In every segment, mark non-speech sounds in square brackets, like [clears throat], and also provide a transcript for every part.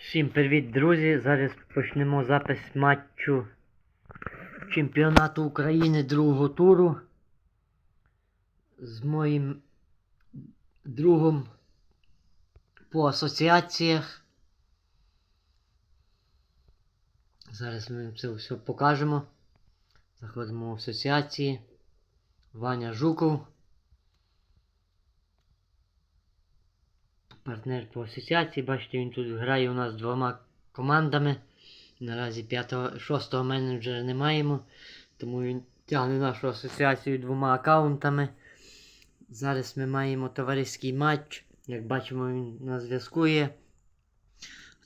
Всім привіт, друзі! Зараз почнемо запис матчу чемпіонату України другого туру з моїм другом по асоціаціях. Зараз ми це все покажемо. Заходимо в асоціації. Ваня Жуков. Партнер по асоціації. Бачите, він тут грає у нас двома командами. Наразі 5-6 менеджера не маємо, тому він тягне нашу асоціацію двома аккаунтами. Зараз ми маємо товариський матч. Як бачимо, він на зв'язку є.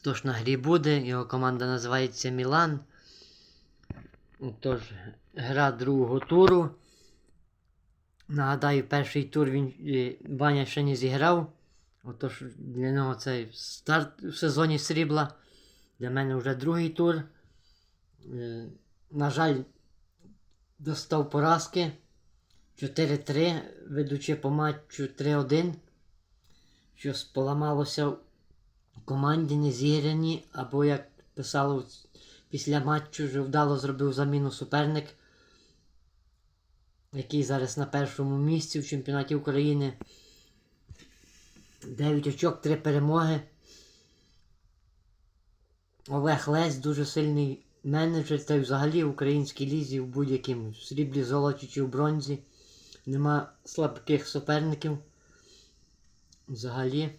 Тож на грі буде, його команда називається Мілан. Тож, гра другого туру. Нагадаю, перший тур він е, Ваня ще не зіграв. Отож для нього цей старт в сезоні срібла. Для мене вже другий тур. Е, на жаль, достав поразки 4-3, ведучи по матчу 3-1. Щось поламалося в команді не зіграні, або, як писало після матчу, вже вдало зробив заміну суперник, який зараз на першому місці в чемпіонаті України. 9 очок, 3 перемоги. Олег Лесь дуже сильний менеджер, та й взагалі в українській лізі в будь-яким в сріблі, золоті чи в бронзі. Нема слабких суперників. Взагалі.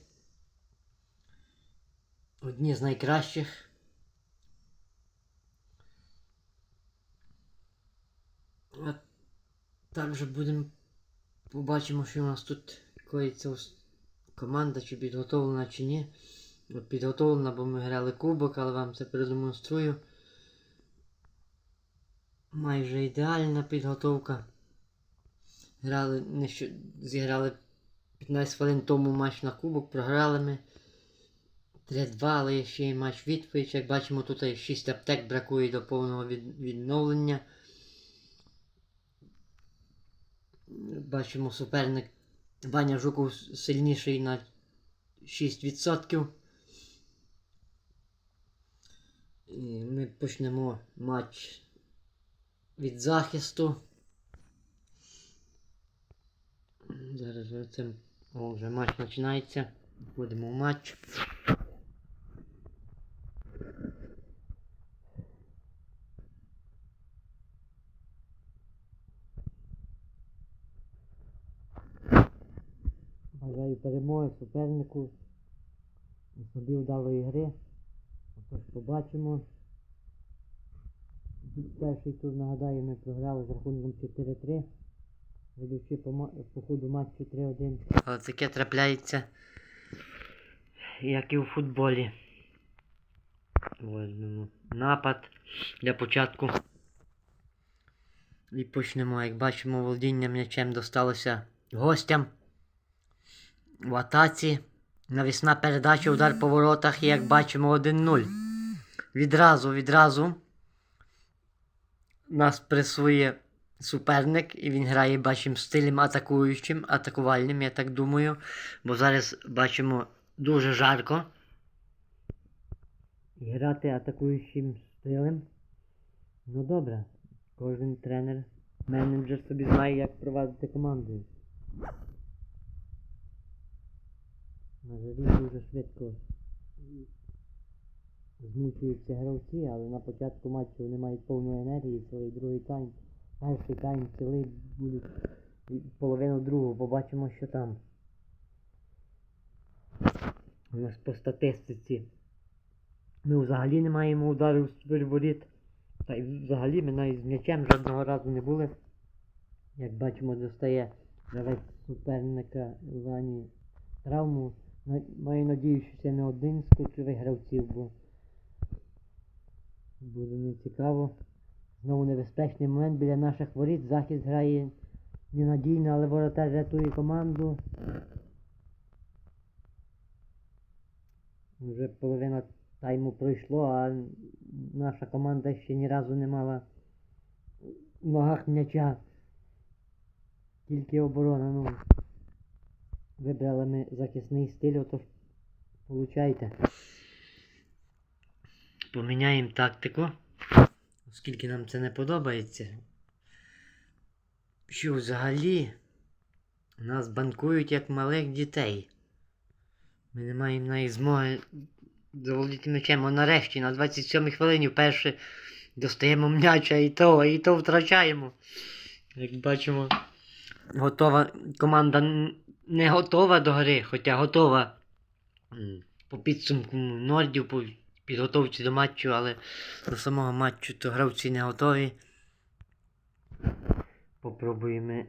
Одні з найкращих. А також будемо побачимо, що у нас тут коїться команда, чи підготовлена, чи ні. Підготовлена, бо ми грали кубок, але вам це продемонструю. Майже ідеальна підготовка. Грали, не що, зіграли 15 хвилин тому матч на кубок, програли ми 3-2, але ще й матч відповідь. Як бачимо, тут 6 аптек бракує до повного від, відновлення. Бачимо суперник Ваня Жуков сильніший на 6%. І ми почнемо матч від захисту. Зараз це вже матч починається. Входимо в матч. Бажаю перемоги супернику собі вдалої гри. Отож побачимо. Перший тур, нагадаю, ми програли з рахунком 4-3. Ведучи по, по ходу матчу 3-1. Але таке трапляється, як і у футболі. Возьмемо напад для початку. І почнемо. Як бачимо, володіння м'ячем досталося гостям в атаці. Навісна передача, удар по воротах, і як бачимо 1-0. Відразу, відразу нас пресує суперник, і він грає, бачимо, стилем атакуючим, атакувальним, я так думаю. Бо зараз бачимо дуже жарко. Грати атакуючим стилем. Ну добре. Кожен тренер, менеджер собі знає, як провадити команду. На жарі дуже швидко змучуються гравці, але на початку матчу вони мають повну енергії, цілий другий тайм. Перший тайм цілий і половину другого. Побачимо, що там. У нас по статистиці. Ми взагалі не маємо ударів з. Та й взагалі ми навіть з м'ячем жодного разу не були. Як бачимо, достає гравець суперника Вані травму. Маю надію, що це не один з ключових гравців, бо буде нецікаво. Знову небезпечний момент біля наших воріт. Захист грає ненадійно, але воротар рятує команду. Вже половина тайму пройшло, а наша команда ще ні разу не мала в ногах м'яча. Тільки оборона. Ну, вибрали ми захисний стиль, отож получайте. поміняємо тактику, оскільки нам це не подобається. Що взагалі нас банкують як малих дітей. Ми не маємо навіть змоги заволодіти м'ячем. А нарешті на 27-й хвилині вперше достаємо м'яча і то, і то втрачаємо. Як бачимо, готова команда не готова до гри, хоча готова по підсумку Нордів, по підготовці до матчу, але до самого матчу то гравці не готові. Попробуємо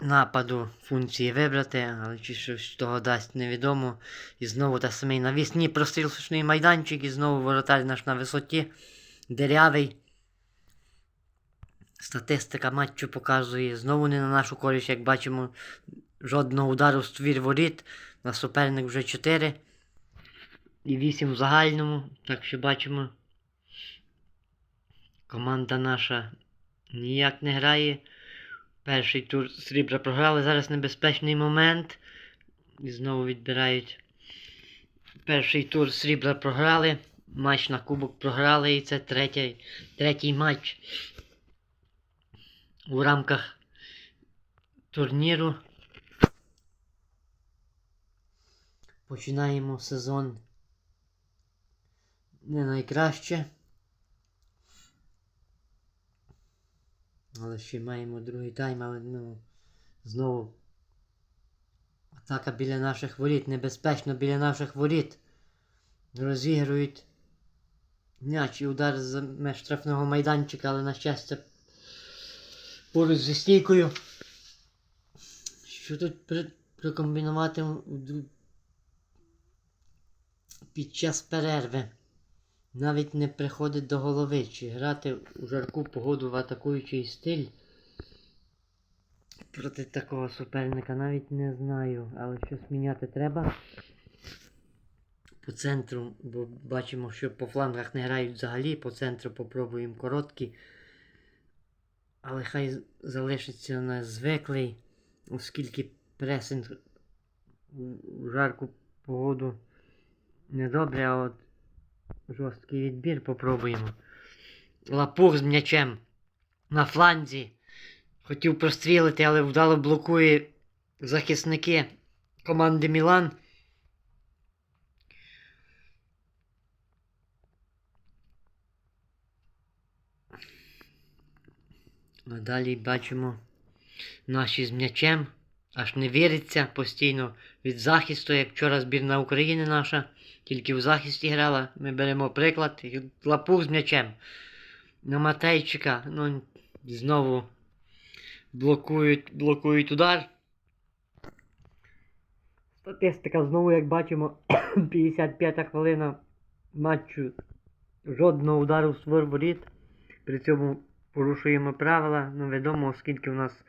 нападу функції вибрати, але чи щось того дасть невідомо. І знову та самий навісний прострілочний майданчик, і знову воротар наш на висоті. Дерявий. Статистика матчу показує знову не на нашу користь, як бачимо, жодного удару в ствір воріт. На суперник вже 4 і 8 в загальному. Так що бачимо. Команда наша ніяк не грає. Перший тур срібра програли. Зараз небезпечний момент. І знову відбирають. Перший тур срібра програли. Матч на кубок програли. І це третій, третій матч у рамках турніру. Починаємо сезон не найкраще. Але ще маємо другий тайм, але ну, знову атака біля наших воріт, небезпечно біля наших воріт. Розігрують м'яч і удар з штрафного майданчика, але на щастя поруч зі стійкою. Що тут в- під час перерви? Навіть не приходить до голови, чи грати у жарку погоду в атакуючий стиль. Проти такого суперника навіть не знаю, але щось міняти треба. По центру, бо бачимо, що по флангах не грають взагалі, по центру попробуємо короткі. Але хай залишиться на звиклий, оскільки пресинг у жарку погоду недобре, а от жорсткий відбір попробуємо. Лапух з м'ячем на фланзі. Хотів прострілити, але вдало блокує захисники команди Мілан. А далі бачимо наші з м'ячем. Аж не віриться постійно від захисту, як вчора збірна України наша, тільки в захисті грала. Ми беремо приклад. Лапух з м'ячем. На Матейчика. Ну, знову блокують, блокують удар. Статистика знову, як бачимо, [coughs] 55 хвилина матчу. Жодного удару в воріт. При цьому порушуємо правила. Ну, відомо, оскільки у нас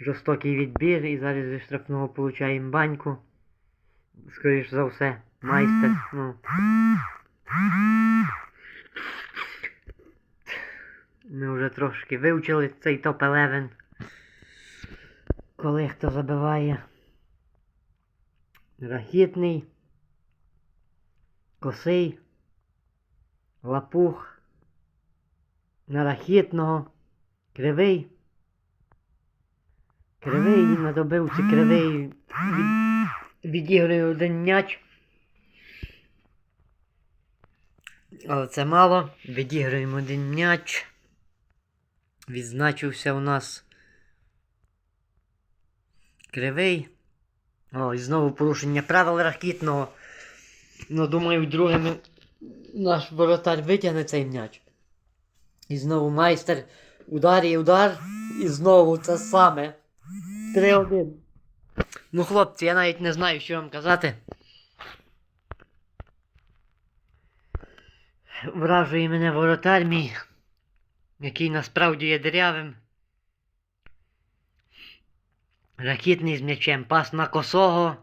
жорстокий відбір і зараз зі штрафного получаємо баньку. Скоріш за все, майстер. Ну. Ми вже трошки вивчили цей топ-11. Коли хто забиває. Рахітний. Косий. Лапух. На рахітного. Кривий. Кривий на добивці, кривий від... відігрує один м'яч. Але це мало. Відіграємо один м'яч. Відзначився у нас кривий. О, і знову порушення правил ракітного. Ну, думаю, другим наш воротар витягне цей м'яч. І знову майстер удар і удар. І знову це саме. 3-1. Ну, хлопці, я навіть не знаю, що вам казати. Вражує мене воротар мій, який насправді є дирявим. Ракітний з м'ячем, пас на косого.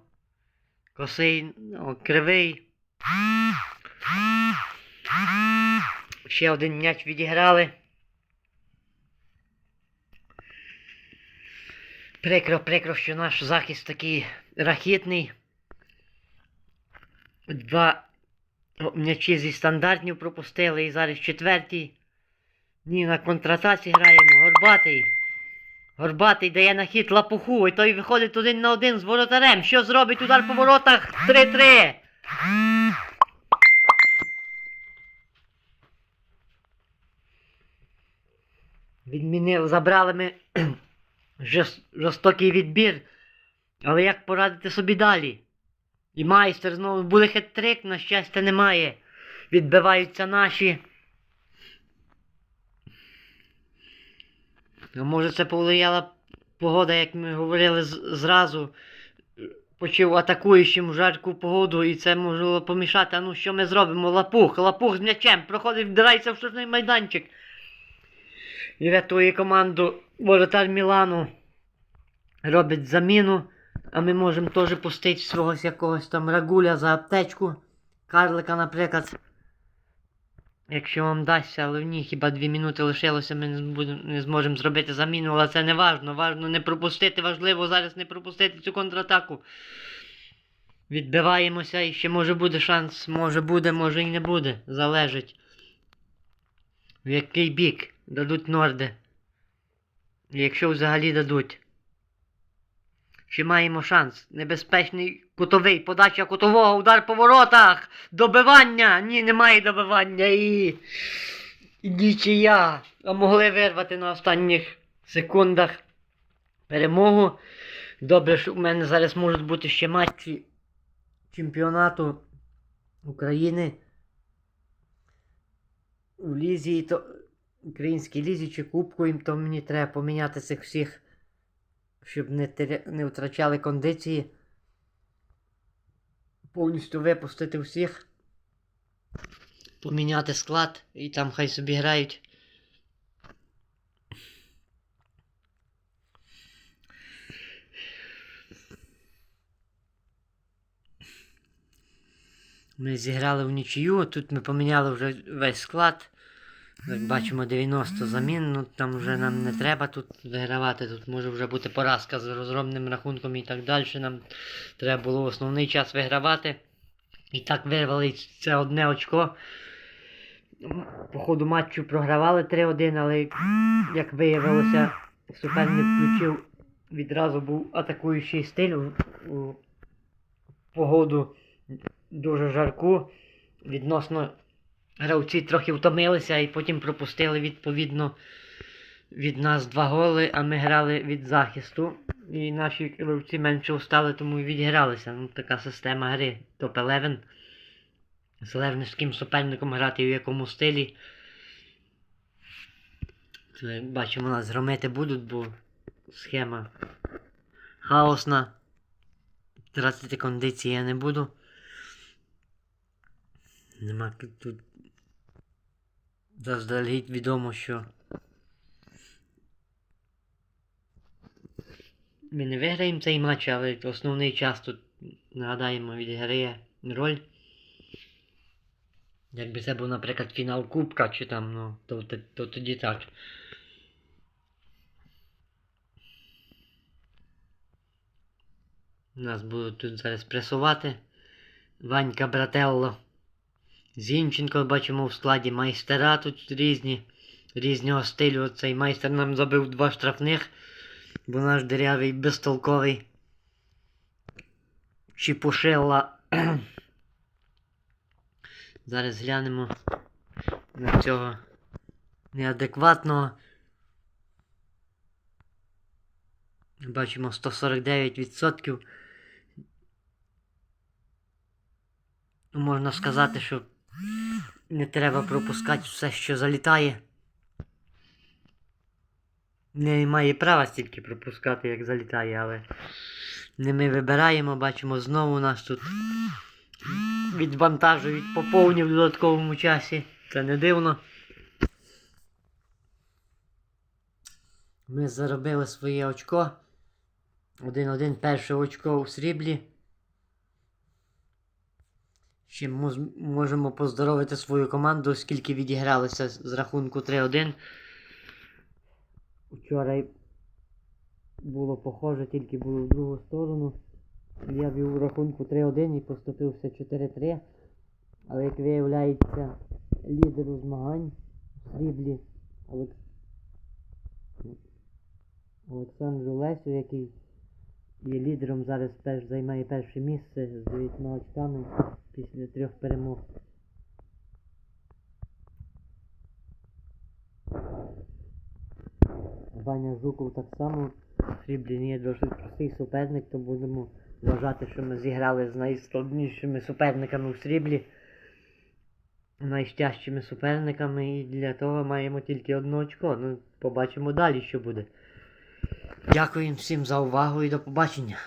Косий, ну, кривий. Ще один м'яч відіграли. Прикро, прикро, що наш захист такий рахітний. Два М'ячі зі стандартів пропустили і зараз четвертій. Ні, на контратаці граємо. Горбатий. Горбатий дає на хід лапуху, і той виходить один на один з воротарем. Що зробить удар по воротах? 3-3. Відмінив, забрали ми [clears throat] жорстокий відбір. Але як порадити собі далі? І майстер знову буде хет-трик, на щастя, немає. Відбиваються наші. А може це повлияла погода, як ми говорили зразу. Почав атакуючим жарку погоду, і це могло помішати. А ну що ми зробимо? Лапух, лапух з м'ячем, проходить, вдирається в штрафний майданчик. І рятує команду воротар Мілану. Робить заміну. А ми можемо теж пустити свого якогось там рагуля за аптечку. Карлика, наприклад. Якщо вам дасться, але в ній хіба дві минути лишилося, ми не, будем, не зможемо зробити заміну, але це не важно. Важно не пропустити, важливо зараз не пропустити цю контратаку. Відбиваємося і ще може буде шанс, може буде, може і не буде. Залежить. В який бік дадуть норди. Якщо взагалі дадуть. Ще маємо шанс. Небезпечний кутовий. Подача кутового, удар по воротах. Добивання. Ні, немає добивання. І... і нічия. А могли вирвати на останніх секундах перемогу. Добре, що в мене зараз можуть бути ще матчі чемпіонату України. У лізі, то українській лізі чи кубку їм, то мені треба поміняти цих всіх щоб не, теря... не втрачали кондиції. Повністю випустити всіх. Поміняти склад і там хай собі грають. Ми зіграли в нічию, тут ми поміняли вже весь склад. Як бачимо, 90 замін, ну там вже нам не треба тут вигравати, тут може вже бути поразка з розробним рахунком і так далі. Нам треба було основний час вигравати. І так вирвали це одне очко. По ходу матчу програвали 3-1, але як виявилося, суперник включив відразу був атакуючий стиль у, погоду дуже жарку. Відносно гравці трохи втомилися і потім пропустили відповідно від нас два голи, а ми грали від захисту. І наші гравці менше устали, тому і відігралися. Ну, така система гри. Топ-11. Залежно з ким суперником грати в якому стилі. Це, як бачимо, нас громити будуть, бо схема хаосна. Тратити кондиції я не буду. Нема тут заздалегідь відомо, що ми не виграємо цей матч, але основний час тут, нагадаємо, відіграє роль. Якби це був, наприклад, фінал Кубка чи там, ну, то, то, то тоді так. Нас будуть тут зараз пресувати. Ванька Брателло. Зінченко бачимо в складі майстера тут різні, різного стилю. Цей майстер нам забив два штрафних, бо наш дирявий безтолковий. Чіпушила. [clears throat] Зараз глянемо на цього неадекватного. Бачимо 149%. Можна сказати, що не треба пропускати все, що залітає. Не має права стільки пропускати, як залітає, але не ми вибираємо, бачимо, знову нас тут відвантажують поповні в додатковому часі. Це не дивно. Ми заробили своє очко. Один-один перше очко у сріблі. Ще мож- можемо поздоровити свою команду, оскільки відігралися з рахунку 3-1. Вчора було похоже, тільки було в другу сторону. Я вів у рахунку 3-1 і поступився 4-3. Але як виявляється, лідеру змагань в сріблі Олек... Олександру Лесю, який є лідером зараз перш займає перше місце з 9 очками після трьох перемог. Ваня Жуков так само в сріблі не є досить простий суперник, то будемо вважати, що ми зіграли з найскладнішими суперниками в сріблі, найщастішими суперниками, і для того маємо тільки одне очко. Ну, побачимо далі, що буде. Дякую всім за увагу і до побачення.